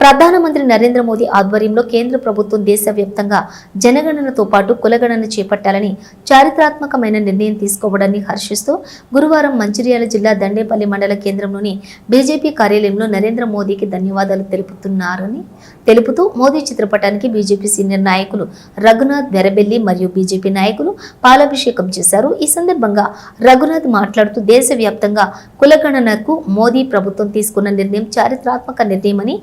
ప్రధానమంత్రి నరేంద్ర మోదీ ఆధ్వర్యంలో కేంద్ర ప్రభుత్వం దేశవ్యాప్తంగా జనగణనతో పాటు కులగణన చేపట్టాలని చారిత్రాత్మకమైన నిర్ణయం తీసుకోవడాన్ని హర్షిస్తూ గురువారం మంచిర్యాల జిల్లా దండేపల్లి మండల కేంద్రంలోని బీజేపీ కార్యాలయంలో నరేంద్ర మోదీకి ధన్యవాదాలు తెలుపుతున్నారని తెలుపుతూ మోదీ చిత్రపటానికి బీజేపీ సీనియర్ నాయకులు రఘునాథ్ వెరబెల్లి మరియు బీజేపీ నాయకులు పాలాభిషేకం చేశారు. ఈ సందర్భంగా రఘునాథ్ మాట్లాడుతూ దేశవ్యాప్తంగా కులగణనకు మోదీ ప్రభుత్వం తీసుకున్న నిర్ణయం చారిత్రాత్మక నిర్ణయమని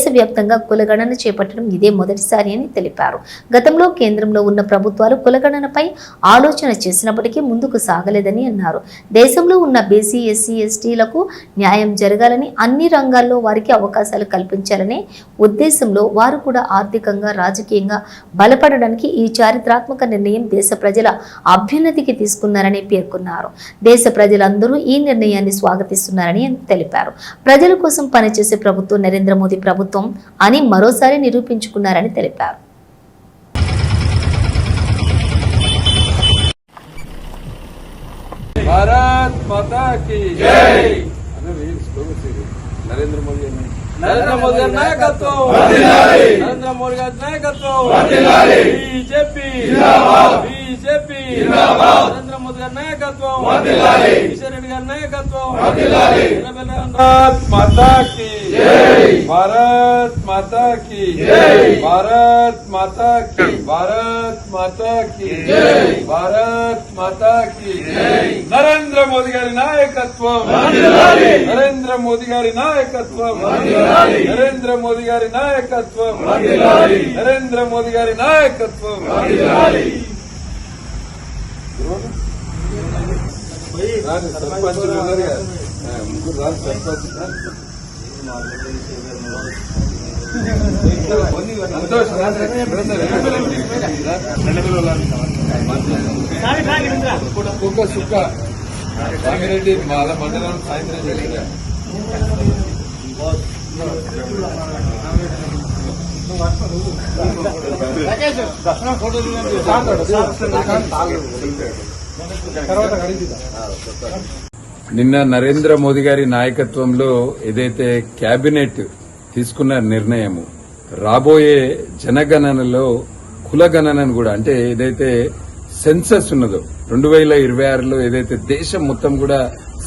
దేశవ్యాప్తంగా కులగణన చేపట్టడం ఇదే మొదటిసారి అని తెలిపారు. గతంలో కేంద్రంలో ఉన్న ప్రభుత్వాలు కులగణనపై ఆలోచన చేసినప్పటికీ ముందుకు సాగలేదని అన్నారు. దేశంలో ఉన్న బీసీ ఎస్సీ ఎస్టీలకు న్యాయం జరగాలని అన్ని రంగాల్లో వారికి అవకాశాలు కల్పించాలనే ఉద్దేశంలో వారు కూడా ఆర్థికంగా రాజకీయంగా బలపడడానికి ఈ చారిత్రాత్మక నిర్ణయం దేశ ప్రజల అభ్యున్నతికి తీసుకున్నారని పేర్కొన్నారు. దేశ ప్రజలందరూ ఈ నిర్ణయాన్ని స్వాగతిస్తున్నారని తెలిపారు. ప్రజల కోసం పనిచేసే ప్రభుత్వం నరేంద్ర మోదీ ప్రభుత్వం ప్రభుత్వం అని మరోసారి నిరూపించుకున్నారని తెలిపారు. నరేంద్ర నరేంద్ర నాయకత్వం. నరేంద్ర మోడీ నాయకత్వం. भारत माता की। भारत माता की। भारत माता की। भारत माता की। नरेंद्र मोदी गारी नायकत्व। नरेंद्र मोदी गारी नायकत्व। नरेंद्र मोदी गारी नायकत्व। नरेंद्र मोदी गारी नायकत्व। Thank. రాని సర్పంచులు ఉన్నారు కదా. ఆ, ముగ్గురు రాని సర్పంచ్ సంతోష్ కుక్క సుక్క రామిరెడ్డి మాల మండలం సాయంత్రం జరిగిందా నిన్న నరేంద్ర మోదీ గారి నాయకత్వంలో ఏదైతే కేబినెట్ తీసుకున్న నిర్ణయము రాబోయే జనగణనలో కులగణనను కూడా అంటే ఏదైతే సెన్సస్ ఉన్నదో రెండు వేల ఇరవై ఆరులో ఏదైతే దేశం మొత్తం కూడా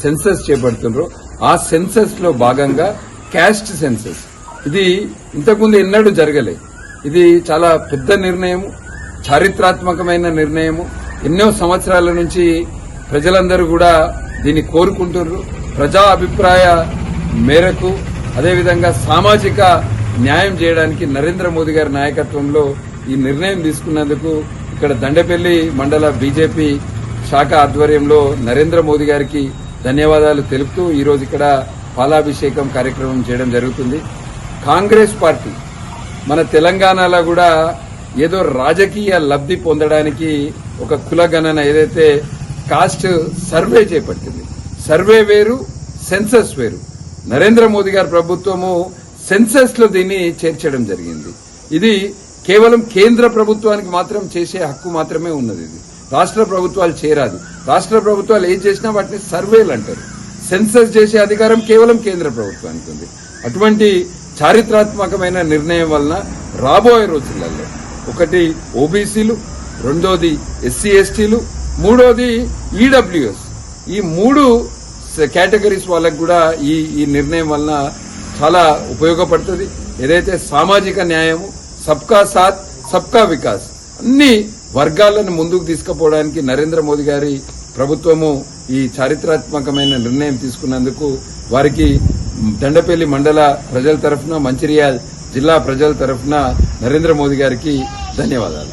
సెన్సస్ చేపడుతుండ్రో ఆ సెన్సస్లో భాగంగా క్యాస్ట్ సెన్సస్. ఇది ఇంతకుముందు ఎన్నడూ జరగలేదు ఇది చాలా పెద్ద నిర్ణయము చారిత్రాత్మకమైన నిర్ణయము. ఎన్నో సంవత్సరాల నుంచి ప్రజలందరూ కూడా దీన్ని కోరుకుంటున్నారు. ప్రజా అభిప్రాయ మేరకు అదేవిధంగా సామాజిక న్యాయం చేయడానికి నరేంద్ర మోదీ గారి నాయకత్వంలో ఈ నిర్ణయం తీసుకున్నందుకు ఇక్కడ దండపల్లి మండల బీజేపీ శాఖ ఆధ్వర్యంలో నరేంద్ర మోదీ గారికి ధన్యవాదాలు తెలుపుతూ ఈరోజు ఇక్కడ పాలాభిషేకం కార్యక్రమం చేయడం జరుగుతుంది. కాంగ్రెస్ పార్టీ మన తెలంగాణలో కూడా ఏదో రాజకీయ లబ్ధి పొందడానికి ఒక కులగణన ఏదైతే కాస్ట్ సర్వే చేపట్టింది. సర్వే వేరు సెన్సస్ వేరు. నరేంద్ర మోదీ గారి ప్రభుత్వము సెన్సస్లో దీన్ని చేర్చడం జరిగింది. ఇది కేవలం కేంద్ర ప్రభుత్వానికి మాత్రం చేసే హక్కు మాత్రమే ఉన్నది ఇది. రాష్ట్ర ప్రభుత్వాలు చేరాదు. రాష్ట్ర ప్రభుత్వాలు ఏం చేసినా వాటిని సర్వేలు అంటారు. సెన్సస్ చేసే అధికారం కేవలం కేంద్ర ప్రభుత్వానికి ఉంది. అటువంటి చారిత్రాత్మకమైన నిర్ణయం వలన రాబోయే రోజులలో ఒకటి ఓబీసీలు రెండోది ఎస్సీ ఎస్టీలు మూడోది ఈడబ్ల్యూఎస్. ఈ మూడు కేటగిరీస్ వాళ్ళకు కూడా ఈ ఈ నిర్ణయం వలన చాలా ఉపయోగపడుతుంది. ఏదైతే సామాజిక న్యాయము సబ్కా సాత్ సబ్కా వికాస్ అన్ని వర్గాలను ముందుకు తీసుకుపోవడానికి నరేంద్ర మోదీ గారి ప్రభుత్వము ఈ చారిత్రాత్మకమైన నిర్ణయం తీసుకున్నందుకు వారికి దండపల్లి మండల ప్రజల తరఫున మంచిర్యాల్ జిల్లా ప్రజల తరఫున నరేంద్ర మోదీ గారికి ధన్యవాదాలు.